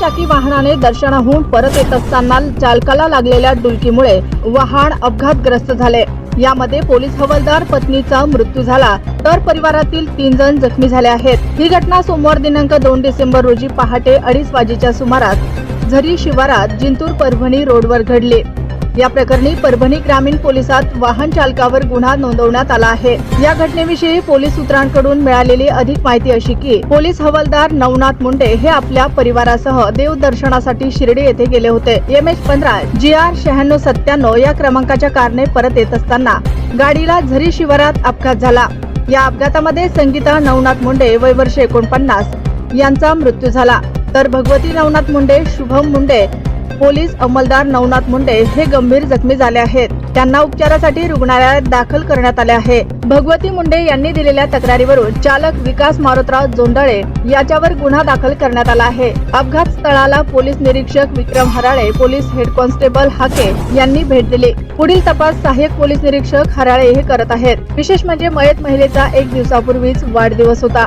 चाकी वाहनाने दर्शनाहून परत येत असताना चालकाला लागलेल्या डुलकीमुळे वाहन अपघातग्रस्त झाले. यामध्ये पोलीस हवालदार पत्नीचा मृत्यू झाला. तर परिवारातील तीन जण जखमी झाले आहेत. ही घटना सोमवार दिनांक दोन डिसेंबर रोजी पहाटे अडीच वाजेच्या सुमारास झरी शिवारात जिंतूर परभणी रोडवर घडली. या प्रकरणी परभणी ग्रामीण पोलिसात वाहन चालकावर गुन्हा नोंदवण्यात आला आहे. या घटनेविषयी पोलीस सूत्रांकडून मिळालेली अधिक माहिती अशी की पोलीस हवालदार नवनाथ मुंडे हे आपल्या परिवारासह देवदर्शनासाठी शिर्डी येथे गेले होते. एम एच पंधरा जी आर शहाण्णव सत्त्याण्णव या क्रमांकाच्या कारने परत येत असताना गाडीला झरी शिवारात अपघात झाला. या अपघातामध्ये संगीता नवनाथ मुंडे वय वर्ष एकोणपन्नास यांचा मृत्यू झाला. तर भगवती नवनाथ मुंडे शुभम मुंडे पोलीस अंमलदार नवनाथ मुंडे हे गंभीर जखमी झाले आहेत. त्यांना उपचारासाठी रुग्णालयात दाखल करण्यात आले आहे. भगवती मुंडे यांनी दिलेल्या तक्रारीवरून चालक विकास मारुतराव जोंदळे याच्यावर गुन्हा दाखल करण्यात आला आहे. अपघात स्थळाला पोलीस निरीक्षक Vikram Harale police head constable Hake यांनी भेट दिली. पुढील तपास सहाय्यक पोलीस निरीक्षक हराळे हे करत आहेत. विशेष म्हणजे मयत महिलेचा एक दिवसापूर्वीच वाढदिवस होता.